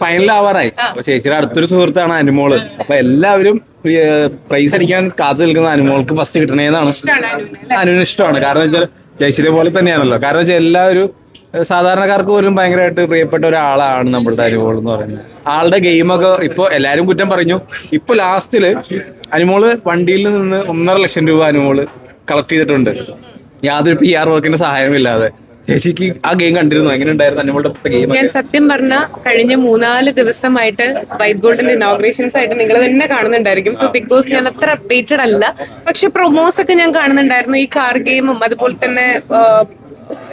Final ആവാറായി അപ്പൊ ചേച്ചിയുടെ അടുത്തൊരു സുഹൃത്താണ് അനുമോൾ. അപ്പൊ എല്ലാവരും പ്രൈസ് അടിക്കാൻ കാത്തു നിൽക്കുന്ന അനുമോൾക്ക് ഫസ്റ്റ് കിട്ടണേന്നാണ്. അനുവിന് ഇഷ്ടമാണ്. കാരണം വെച്ചാൽ ചേച്ചിയെ പോലെ തന്നെയാണല്ലോ. കാരണം വെച്ചാൽ എല്ലാവരും സാധാരണക്കാർക്ക് പോലും ഭയങ്കരമായിട്ട് പ്രിയപ്പെട്ട ഒരാളാണ് നമ്മുടെ അനുമോൾ എന്ന് പറയുന്നത്. ആളുടെ ഗെയിമൊക്കെ ഇപ്പൊ എല്ലാരും കുറ്റം പറഞ്ഞു. ഇപ്പൊ ലാസ്റ്റിൽ അനുമോൾ വണ്ടിയിൽ നിന്ന് ഒന്നര ലക്ഷം രൂപ അനുമോൾ കളക്ട് ചെയ്തിട്ടുണ്ട്. യാതൊരു പി ആർ വർക്കിന്റെ സഹായമില്ലാതെ ചേച്ചിക്ക് ആ ഗെയിം കണ്ടിരുന്നു? എങ്ങനെ ഉണ്ടായിരുന്നു ഗെയിം ഞാൻ സത്യം പറഞ്ഞ കഴിഞ്ഞ മൂന്നാൽ ദിവസമായിട്ട് വൈറ്റ് ഗോൾഡിന്റെ ഇനോഗ്രേഷൻസ് ആയിട്ട് നിങ്ങൾ തന്നെ കാണുന്നുണ്ടായിരിക്കും. സോ ബിഗ് ബോസ് ഞാൻ അത്ര അപ്ഡേറ്റഡ് അല്ല. പക്ഷെ പ്രൊമോസ് ഒക്കെ ഞാൻ കാണുന്നുണ്ടായിരുന്നു. ഈ കാർ ഗെയിമും അതുപോലെ തന്നെ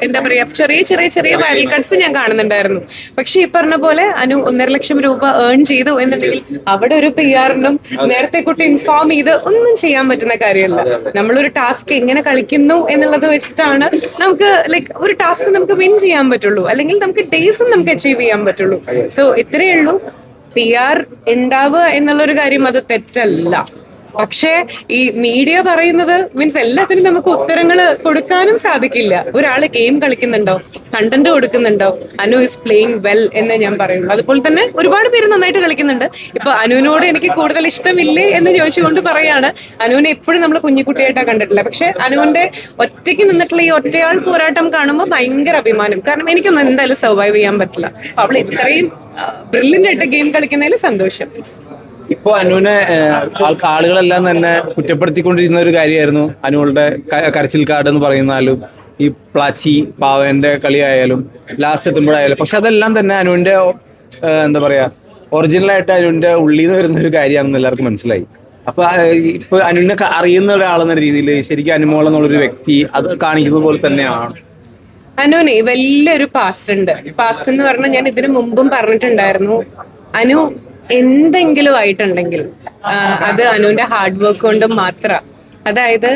എന്താ പറയാ ചെറിയ ചെറിയ ചെറിയ വാല്യൂ കട്ട്സ് ഞാൻ കാണുന്നുണ്ടായിരുന്നു. പക്ഷെ ഈ പറഞ്ഞ പോലെ അനു ഒന്നര ലക്ഷം രൂപ ഏൺ ചെയ്തു എന്നുണ്ടെങ്കിൽ അവിടെ ഒരു പി ആറിനും നേരത്തെ കുട്ടി ഇൻഫോം ചെയ്ത് ഒന്നും ചെയ്യാൻ പറ്റുന്ന കാര്യമല്ല. നമ്മളൊരു ടാസ്ക് എങ്ങനെ കളിക്കുന്നു എന്നുള്ളത് വെച്ചിട്ടാണ് നമുക്ക് ലൈക് ഒരു ടാസ്ക് നമുക്ക് വിൻ ചെയ്യാൻ പറ്റുള്ളൂ. അല്ലെങ്കിൽ നമുക്ക് ഡേയ്സും നമുക്ക് അച്ചീവ് ചെയ്യാൻ പറ്റുള്ളൂ. സോ ഇത്രയേ ഉള്ളൂ. പി ആർ ഉണ്ടാവുക എന്നുള്ളൊരു കാര്യം അത് തെറ്റല്ല. പക്ഷേ ഈ മീഡിയ പറയുന്നത് മീൻസ് എല്ലാത്തിനും നമുക്ക് ഉത്തരങ്ങൾ കൊടുക്കാനും സാധിക്കില്ല. ഒരാൾ ഗെയിം കളിക്കുന്നുണ്ടോ? കണ്ടന്റ് കൊടുക്കുന്നുണ്ടോ? അനു ഇസ് പ്ലേയിങ് വെൽ എന്ന് ഞാൻ പറയുന്നു അതുപോലെ തന്നെ ഒരുപാട് പേര് നന്നായിട്ട് കളിക്കുന്നുണ്ട്. ഇപ്പൊ അനുവിനോട് എനിക്ക് കൂടുതൽ ഇഷ്ടമില്ലേ എന്ന് ചോദിച്ചുകൊണ്ട് പറയാണ്. അനുവിനെ എപ്പോഴും നമ്മൾ കുഞ്ഞിക്കുട്ടിയായിട്ടാണ് കണ്ടിട്ടില്ല പക്ഷെ അനുവിന്റെ ഒറ്റയ്ക്ക് നിന്നിട്ടുള്ള ഈ ഒറ്റയാൾ പോരാട്ടം കാണുമ്പോൾ ഭയങ്കര അഭിമാനം. കാരണം എനിക്കൊന്നും എന്തായാലും സർവൈവ് ചെയ്യാൻ പറ്റില്ല. അവൾ ഇത്രയും ബ്രില്യന്റ് ആയിട്ട് ഗെയിം കളിക്കുന്നതിൽ സന്തോഷം. ഇപ്പൊ അനുവിനെ ആളുകളെല്ലാം തന്നെ കുറ്റപ്പെടുത്തിക്കൊണ്ടിരുന്ന ഒരു കാര്യമായിരുന്നു. അനുവളുടെ കരച്ചിൽ കാർഡ് എന്ന് പറയുന്നാലും ഈ പ്ലാച്ചി പാവന്റെ കളിയായാലും ലാസ്റ്റ് എത്തുമ്പോഴായാലും. പക്ഷെ അതെല്ലാം തന്നെ അനുവിന്റെ എന്താ പറയാ ഒറിജിനലായിട്ട് അനുവിന്റെ ഉള്ളിൽ നിന്ന് വരുന്ന ഒരു കാര്യമാണെന്ന് എല്ലാവർക്കും മനസ്സിലായി. അപ്പൊ ഇപ്പൊ അനുവിനെ അറിയുന്ന ഒരാളെന്ന രീതിയിൽ ശരിക്കും അനുമോൾ എന്നുള്ളൊരു വ്യക്തി അത് കാണിക്കുന്ന പോലെ തന്നെയാണ്. അനുവിനെ വലിയൊരു പാസ്റ്റ് ഉണ്ട്. പാസ്റ്റ് എന്ന് പറഞ്ഞാൽ ഞാൻ ഇതിനു മുമ്പും പറഞ്ഞിട്ടുണ്ടായിരുന്നു. അനു എന്തെങ്കിലും ആയിട്ടുണ്ടെങ്കിൽ അത് അനുവിന്റെ ഹാർഡ് വർക്ക് കൊണ്ട് മാത്രം. അതായത്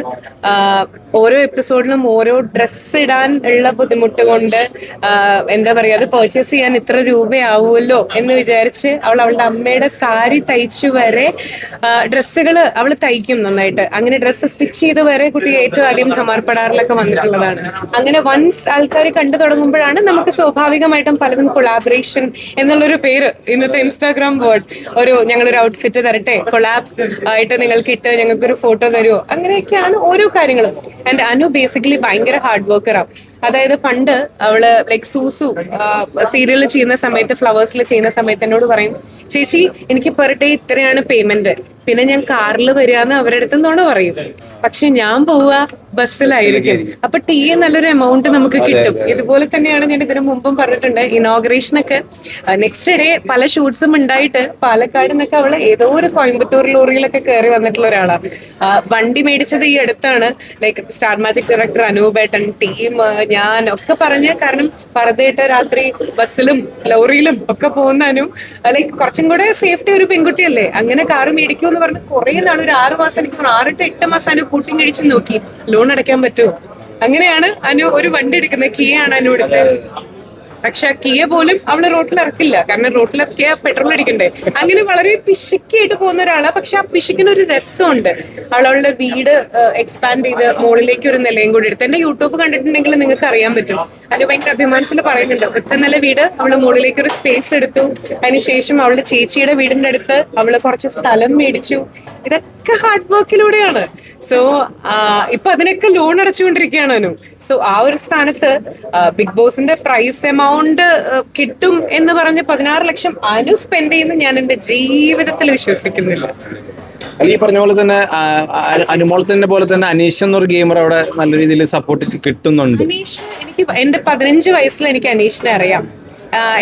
ഓരോ എപ്പിസോഡിലും ഓരോ ഡ്രസ് ഇടാൻ ഉള്ള ബുദ്ധിമുട്ട് കൊണ്ട് എന്താ പറയാ അത് പർച്ചേസ് ചെയ്യാൻ ഇത്ര രൂപയാവുമല്ലോ എന്ന് വിചാരിച്ച് അവൾ അവളുടെ അമ്മയുടെ സാരി തയ്ച്ചു വരെ ഡ്രസ്സുകൾ അവൾ തയ്ക്കും നന്നായിട്ട്. അങ്ങനെ ഡ്രസ്സ് സ്റ്റിച്ച് ചെയ്ത് വരെ കുട്ടി ഏറ്റവും ആദ്യം ഹമാർപ്പടാറിലൊക്കെ വന്നിട്ടുള്ളതാണ്. അങ്ങനെ വൺസ് ആൾക്കാർ കണ്ടു തുടങ്ങുമ്പോഴാണ് നമുക്ക് സ്വാഭാവികമായിട്ടും പലതും കൊളാബറേഷൻ എന്നുള്ളൊരു പേര്. ഇന്നത്തെ ഇൻസ്റ്റാഗ്രാം വേർഡ് ഒരു ഞങ്ങളൊരു ഔട്ട്ഫിറ്റ് തരട്ടെ കൊളാബ് ആയിട്ട് നിങ്ങൾക്ക് ഇട്ട് ഞങ്ങൾക്കൊരു ഫോട്ടോ തരുമോ അങ്ങനെയൊക്കെയാണ് ഓരോ കാര്യങ്ങളും. ആൻഡ് അനു ബേസിക്കലി ഭയങ്കര ഹാർഡ് വർക്കറാണ് അതായത് പണ്ട് അവൾ ലൈക് സൂസു സീരിയൽ ചെയ്യുന്ന സമയത്ത് ഫ്ലവേഴ്സിൽ ചെയ്യുന്ന സമയത്ത് എന്നോട് പറയും ചേച്ചി എനിക്ക് പെർ ഡേ ഇത്രയാണ് പേയ്മെന്റ് പിന്നെ ഞാൻ കാറിൽ വരികയെന്ന് അവരുടെ അടുത്ത് നിന്നോട് പറയും. പക്ഷെ ഞാൻ പോവുക ബസ്സിലായിരിക്കും. അപ്പൊ ടീ നല്ലൊരു എമൗണ്ട് നമുക്ക് കിട്ടും. ഇതുപോലെ തന്നെയാണ് ഞാൻ ഇതിനു മുമ്പും പറഞ്ഞിട്ടുണ്ട്. ഇനോഗ്രേഷൻ ഒക്കെ നെക്സ്റ്റ് ഡേ പല ഷൂട്ട്സും ഉണ്ടായിട്ട് പാലക്കാട് നിന്നൊക്കെ അവൾ ഏതോ ഒരു കോയമ്പത്തൂർ ലോറിയിലൊക്കെ കയറി വന്നിട്ടുള്ള ഒരാളാണ് വണ്ടി മേടിച്ചത് ഈ അടുത്താണ്. ലൈക്ക് സ്റ്റാർ മാജിക് ഡയറക്ടർ അനൂപേട്ടൻ ടീം ഞാൻ ഒക്കെ പറഞ്ഞ് കാരണം പറതയിട്ട് രാത്രി ബസ്സിലും ലോറിയിലും ഒക്കെ പോകുന്നതിനും ലൈക്ക് കുറച്ചും കൂടെ സേഫ്റ്റി ഒരു പെൺകുട്ടിയല്ലേ? അങ്ങനെ കാറ് മേടിക്കൂ എന്ന് പറഞ്ഞ് കുറെ നാൾ ഒരു ആറു മാസം എനിക്ക് ആറിട്ട് എട്ട് മാസം അനു കൂട്ടി കഴിച്ചു നോക്കി. ലോൺ അടയ്ക്കാൻ പറ്റുമോ? അങ്ങനെയാണ് അനു ഒരു വണ്ടി എടുക്കുന്നത്. കീ ആണ് അനു എടുത്തത് പക്ഷെ കിയ പോലും അവൾ റോട്ടിൽ ഇറക്കില്ല കാരണം റോട്ടിൽ ഇറക്കിയ പെട്രോൾ അടിക്കണ്ടേ. അങ്ങനെ വളരെ പിശുക്കിയായിട്ട് പോകുന്ന ഒരാളാ. പക്ഷെ ആ പിശുക്കിന് ഒരു രസമുണ്ട്. അവൾ അവളുടെ വീട് എക്സ്പാൻഡ് ചെയ്ത് മുകളിലേക്ക് ഒരു നിലയും കൂടി എടുത്ത്. എന്റെ യൂട്യൂബ് കണ്ടിട്ടുണ്ടെങ്കിൽ നിങ്ങൾക്ക് അറിയാൻ പറ്റും. അതിന് ഭയങ്കര അഭിമാനത്തിൽ പറയുന്നുണ്ട്. ഒറ്റ നില വീട് അവൾ മുകളിലേക്ക് ഒരു സ്പേസ് എടുത്തു. അതിനുശേഷം അവളുടെ ചേച്ചിയുടെ വീടിന്റെ അടുത്ത് അവൾ കുറച്ച് സ്ഥലം മേടിച്ചു. ഇതൊക്കെ ഹാർഡ് വർക്കിലൂടെയാണ് സോ ഇപ്പൊ അതിനൊക്കെ ലോൺ അടച്ചുകൊണ്ടിരിക്കുകയാണ് അനു. സോ ആ ഒരു സ്ഥാനത്ത് ബിഗ് ബോസിന്റെ പ്രൈസ് എമൗണ്ട് കിട്ടും എന്ന് പറഞ്ഞ് പതിനാറ് ലക്ഷം അനു സ്പെൻഡ് ചെയ്യുന്ന. ഞാൻ എന്റെ ജീവിതത്തിൽ വിശ്വസിക്കുന്നില്ല. അല്ല ഈ പറഞ്ഞ പോലെ തന്നെ അനുമോളത്തിന്റെ ആ, അനുമോൾ തന്നെ പോലെ തന്നെ അനീഷ് എന്നൊരു ഗെയിമർ അവിടെ നല്ല രീതിയിൽ സപ്പോർട്ട് കിട്ടുന്നുണ്ട്. അനീഷ് എനിക്ക് എന്റെ പതിനഞ്ച് വയസ്സിൽ എനിക്ക് അനീഷിനെ അറിയാം.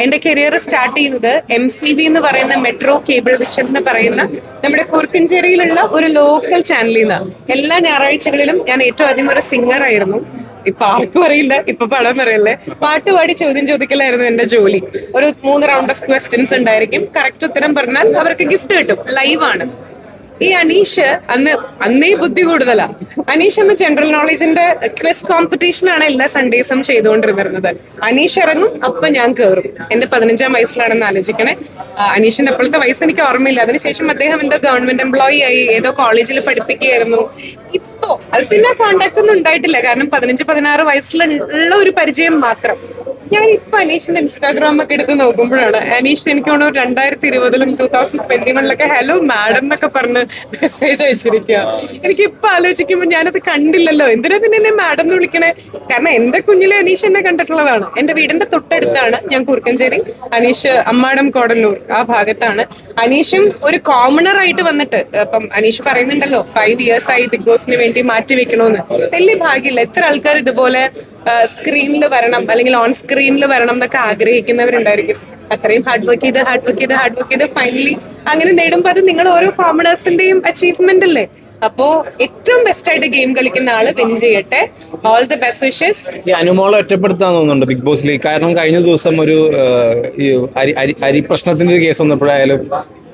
എന്റെ കരിയർ സ്റ്റാർട്ട് ചെയ്യുന്നത് എം സി ബി എന്ന് പറയുന്ന മെട്രോ കേബിൾ വിഷൻ എന്ന് പറയുന്ന നമ്മുടെ കുറുക്കഞ്ചേരിയിലുള്ള ഒരു ലോക്കൽ ചാനലിൽ നിന്ന് എല്ലാ ഞായറാഴ്ചകളിലും ഞാൻ ഏറ്റവും ആദ്യം ഒരു സിംഗർ ആയിരുന്നു. ഇപ്പൊ ആർക്കും അറിയില്ല ഇപ്പൊ പടം അറിയില്ലേ പാട്ട് പാടി ചോദ്യം ചോദിക്കലായിരുന്നു എന്റെ ജോലി. ഒരു മൂന്ന് റൗണ്ട് ഓഫ് ക്വസ്റ്റ്യൻസ് ഉണ്ടായിരിക്കും. കറക്റ്റ് ഉത്തരം പറഞ്ഞാൽ അവർക്ക് ഗിഫ്റ്റ് കിട്ടും. ലൈവാണ് ഈ അനീഷ് അന്ന് അന്നേ ബുദ്ധി കൂടുതലാ. അനീഷ് അന്ന് ജനറൽ നോളജിന്റെ ക്വസ് കോമ്പറ്റീഷൻ ആണ് എല്ലാ സൺഡേസും ചെയ്തുകൊണ്ടിരുന്നത്. അനീഷ് ഇറങ്ങും അപ്പൊ ഞാൻ കയറും എന്റെ പതിനഞ്ചാം വയസ്സിലാണെന്ന് ആലോചിക്കണേ. അനീഷിന്റെ അപ്പോഴത്തെ വയസ്സ് എനിക്ക് ഓർമ്മയില്ല. അതിനുശേഷം അദ്ദേഹം എന്തോ ഗവൺമെന്റ് എംപ്ലോയി ആയി ഏതോ കോളേജിൽ പഠിപ്പിക്കുകയായിരുന്നു. ഇപ്പോ അത് പിന്നെ കോണ്ടാക്ട് ഒന്നും ഉണ്ടായിട്ടില്ല. കാരണം പതിനഞ്ച് പതിനാറ് വയസ്സിലുള്ള ഒരു പരിചയം മാത്രം. ഞാൻ ഇപ്പൊ അനീഷിന്റെ ഇൻസ്റ്റാഗ്രാം ഒക്കെ എടുത്ത് നോക്കുമ്പോഴാണ്. അനീഷ് എനിക്ക് തോന്നുന്നു രണ്ടായിരത്തി ഇരുപതിലും two thousand twenty hello madam എന്നൊക്കെ പറഞ്ഞ് മെസ്സേജ് അയച്ചിരിക്കുക എനിക്ക് ഇപ്പൊ ആലോചിക്കുമ്പോ ഞാനത് കണ്ടില്ലല്ലോ. എന്തിനാ പിന്നെ എന്നെ മാഡം എന്ന് വിളിക്കണേ? കാരണം എന്റെ കുഞ്ഞിലെ അനീഷ് എന്നെ കണ്ടിട്ടുള്ളതാണ്. എന്റെ വീടിന്റെ തൊട്ടടുത്താണ് ഞാൻ കുറുക്കഞ്ചേരി. അനീഷ് അമ്മാടം കോടല്ലൂർ ആ ഭാഗത്താണ്. അനീഷും ഒരു കോമണർ ആയിട്ട് വന്നിട്ട് അപ്പം അനീഷ് പറയുന്നുണ്ടല്ലോ ഫൈവ് ഇയേഴ്സ് ആയി ബിഗ് ബോസിന് വേണ്ടി മാറ്റി വെക്കണമെന്ന് വലിയ ഭാഗ്യമില്ല. എത്ര ആൾക്കാർ ഇതുപോലെ സ്ക്രീനിൽ വരണം അല്ലെങ്കിൽ ഓൺ സ്ക്രീനിൽ വരണം എന്നൊക്കെ ആഗ്രഹിക്കുന്നവരുണ്ടായിരിക്കും. അത്രയും ഹാർഡ് വർക്ക് ചെയ്ത് ഹാർഡ് വർക്ക് ചെയ്ത് ഹാർഡ് വർക്ക് ചെയ്ത് ഫൈനലി അങ്ങനെ നേടുമ്പോൾ അത് നിങ്ങൾ ഓരോ കോമണേഴ്സിന്റെയും അച്ചീവ്മെന്റ് അല്ലേ? അപ്പോ ഏറ്റവും ബെസ്റ്റ് ആയിട്ട് ഗെയിം കളിക്കുന്ന ആൾ വിൻ ചെയ്യട്ടെ. ഓൾ ദി ബെസ്റ്റ് വിഷസ് അനുമോളെ ഒറ്റപ്പെടുത്താൻ തോന്നുന്നുണ്ട് ബിഗ് ബോസിൽ കാരണം കഴിഞ്ഞ ദിവസം ഒരു അരി അരി പ്രശ്നത്തിന്റെ ഒരു കേസ് വന്നപ്പോഴായാലും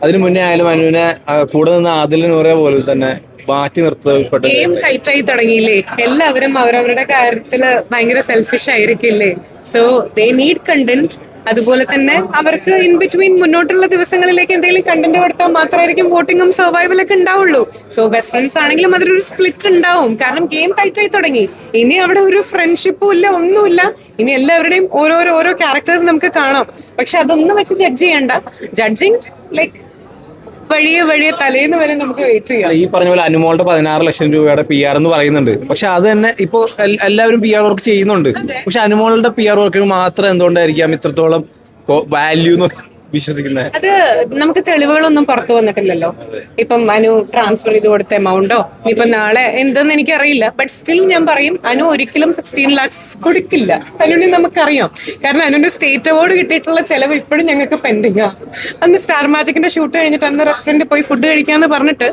അതിനു മുന്നേ ആയാലും അനുവിനെ കൂടെ നിന്ന് ആദിലിന് ഒരേ പോലെ തന്നെ മാറ്റി നിർത്തപ്പെട്ട ഗെയിം ടൈറ്റ് ആയി തുടങ്ങിയില്ലേ? എല്ലാവരും അവരവരുടെ കാര്യത്തിൽ ഭയങ്കര സെൽഫിഷ് ആയിരിക്കില്ലേ? സോ ദേ നീഡ് കണ്ടന്റ് അതുപോലെ തന്നെ അവർക്ക് ഇൻ ബിറ്റ്വീൻ മുന്നോട്ടുള്ള ദിവസങ്ങളിലേക്ക് എന്തെങ്കിലും കണ്ടന്റ് കൊടുത്താൽ മാത്രമായിരിക്കും വോട്ടിങ്ങും സർവൈവലൊക്കെ ഉണ്ടാവുള്ളൂ. സോ ബെസ്റ്റ് ഫ്രണ്ട്സ് ആണെങ്കിലും അതിലൊരു സ്പ്ലിറ്റ് ഉണ്ടാവും. കാരണം ഗെയിം ടൈറ്റ് ആയി തുടങ്ങി. ഇനി അവിടെ ഒരു ഫ്രണ്ട്ഷിപ്പും ഇല്ല ഒന്നുമില്ല. ഇനി എല്ലാവരുടെയും ഓരോരോ ഓരോ ക്യാരക്ടേഴ്സ് നമുക്ക് കാണാം. പക്ഷെ അതൊന്നും വെച്ച് ജഡ്ജ് ചെയ്യണ്ട. ജഡ്ജിങ് ലൈക്ക് വഴിയെ വഴിയെ തലേന്ന് വരെ നമുക്ക് വെയിറ്റ് ചെയ്യാം. ഈ പറഞ്ഞ പോലെ അനുമോളുടെ പതിനാറ് ലക്ഷം രൂപയുടെ പി ആർ എന്ന് പറയുന്നുണ്ട്. പക്ഷെ അത് തന്നെ ഇപ്പൊ എല്ലാവരും പി ആർ വർക്ക് ചെയ്യുന്നുണ്ട്. പക്ഷെ അനുമോളുടെ പി ആർ വർക്കിന് മാത്രം എന്തുകൊണ്ടായിരിക്കാം ഇത്രത്തോളം വാല്യൂ എന്ന് വിശ്വസിക്കുന്നത് അത് നമുക്ക് തെളിവുകളൊന്നും പുറത്തു വന്നിട്ടില്ലല്ലോ. ഇപ്പം അനു ട്രാൻസ്ഫർ ചെയ്ത് കൊടുത്ത എമൗണ്ടോ ഇപ്പൊ നാളെ എന്തെന്ന് എനിക്കറിയില്ല. ബട്ട് സ്റ്റിൽ ഞാൻ പറയും അനു ഒരിക്കലും സിക്സ്റ്റീൻ ലാക്സ് കൊടുക്കില്ല. അനുവിനെ നമുക്കറിയാം. കാരണം അനുവിന് സ്റ്റേറ്റ് അവാർഡ് കിട്ടിയിട്ടുള്ള ചെലവ് ഇപ്പോഴും ഞങ്ങൾക്ക് പെൻഡിങ് അന്ന് സ്റ്റാർ മാജിക്കിന്റെ ഷൂട്ട് കഴിഞ്ഞിട്ട് അന്ന് റെസ്റ്റോറന്റിൽ പോയി ഫുഡ് കഴിക്കാന്ന് പറഞ്ഞിട്ട്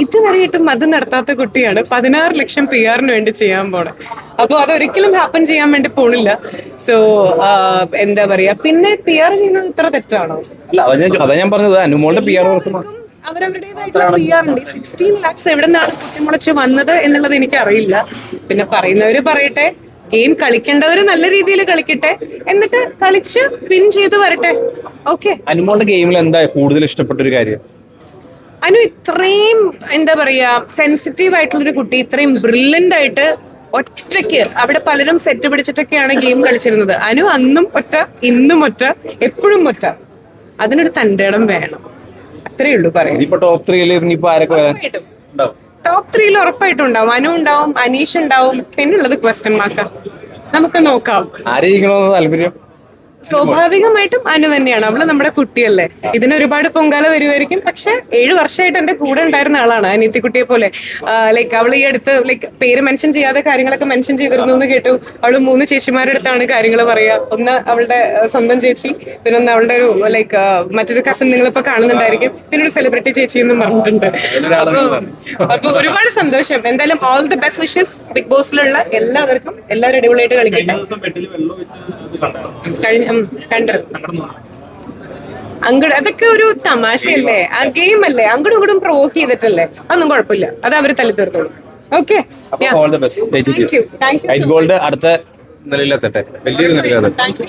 ഇതുവരെയായിട്ടും അത് നടത്താത്ത കുട്ടിയാണ് പതിനാറ് ലക്ഷം പി ആറിന് വേണ്ടി ചെയ്യാൻ പോണേ. അപ്പോൾ അതൊരിക്കലും ഹാപ്പൻ ചെയ്യാൻ വേണ്ടി പോണില്ല. സോ എന്താ പറയാ പിന്നെ പി ആർ ചെയ്യുന്നത് ഇത്ര തെറ്റാണോ? അല്ല അതാ ഞാൻ പറഞ്ഞത്. അനുമോളുടെ പി ആർ വർക്ക് അവരവരുടേതായിട്ടുള്ള പി ആർ ഉണ്ട്. സിക്സ്റ്റീൻ ലാക്സ് എവിടെ നിന്നാണ് കുട്ടിമുളച്ച് വന്നത് എന്നുള്ളത് എനിക്ക് അറിയില്ല പിന്നെ പറയുന്നവര് പറയട്ടെ ഗെയിം കളിക്കേണ്ടവര് നല്ല രീതിയിൽ കളിക്കട്ടെ എന്നിട്ട് കളിച്ച് പിൻ ചെയ്ത് വരട്ടെ. ഓക്കെ അനുമോളുടെ ഗെയിമിൽ എന്താ കൂടുതൽ ഇഷ്ടപ്പെട്ട ഒരു കാര്യം? അനു ഇത്രയും എന്താ പറയാ സെൻസിറ്റീവ് ആയിട്ടുള്ളൊരു കുട്ടി ഇത്രയും ബ്രില്യന്റ് ആയിട്ട് ഒറ്റയ്ക്ക് അവിടെ പലരും സെറ്റ് പിടിച്ചിട്ടൊക്കെയാണ് ഗെയിം കളിച്ചിരുന്നത്. അനു അന്നും ഒറ്റ ഇന്നും ഒറ്റ എപ്പോഴും ഒറ്റ. അതിനൊരു തന്റെ ഇടം വേണം. അത്രേ ഉള്ളൂ പറയാം ടോപ്പ് ത്രീയിൽ ടോപ്പ് ത്രീയിൽ ഉറപ്പായിട്ടും. ഉണ്ടാവും. അനു ഉണ്ടാവും അനീഷ് ഉണ്ടാവും പിന്നുള്ളത് ക്വസ്റ്റ്യൻ മാർക്ക് നമുക്ക് നോക്കാം. താല്പര്യം? സ്വാഭാവികമായിട്ടും അനു തന്നെയാണ്. അവൾ നമ്മുടെ കുട്ടിയല്ലേ. ഇതിന് ഒരുപാട് പൊങ്കാല വരുമായിരിക്കും പക്ഷെ ഏഴു വർഷമായിട്ട് എന്റെ കൂടെ ഉണ്ടായിരുന്ന ആളാണ് അനിയത്തി കുട്ടിയെ പോലെ ലൈക്ക് അവൾ ഈ അടുത്ത് ലൈക്ക് പേര് മെൻഷൻ ചെയ്യാതെ കാര്യങ്ങളൊക്കെ മെൻഷൻ ചെയ്തിരുന്നു എന്ന് കേട്ടു. അവൾ മൂന്ന് ചേച്ചിമാരുടെ അടുത്താണ് കാര്യങ്ങൾ പറയാ ഒന്ന് അവളുടെ സ്വന്തം ചേച്ചി പിന്നെ ഒന്ന് അവളുടെ ഒരു ലൈക്ക് മറ്റൊരു കസിൻ നിങ്ങളിപ്പോ കാണുന്നുണ്ടായിരിക്കും. പിന്നെ ഒരു സെലിബ്രിറ്റി ചേച്ചി എന്നും പറഞ്ഞിട്ടുണ്ട്. അപ്പൊ ഒരുപാട് സന്തോഷം. എന്തായാലും all the best wishes big ബോസിലുള്ള എല്ലാവർക്കും. എല്ലാവരും അടിപൊളിയായിട്ട് കളിക്കട്ടെ. കഴിഞ്ഞ കണ്ടിരുന്നു അങ്ങോട്ട് അതൊക്കെ ഒരു തമാശയല്ലേ? ആ ഗെയിം അല്ലേ അങ്ങോട്ടും ഇങ്ങോട്ടും പ്രൊവോക്ക് ചെയ്തിട്ടല്ലേ? അതൊന്നും കുഴപ്പമില്ല. അത് അവർ തല്ലി തീർത്തോളൂ. ഓക്കെ അടുത്ത നിലയിലെത്തട്ടെ. വലിയൊരു നിലയിലെത്തട്ടെ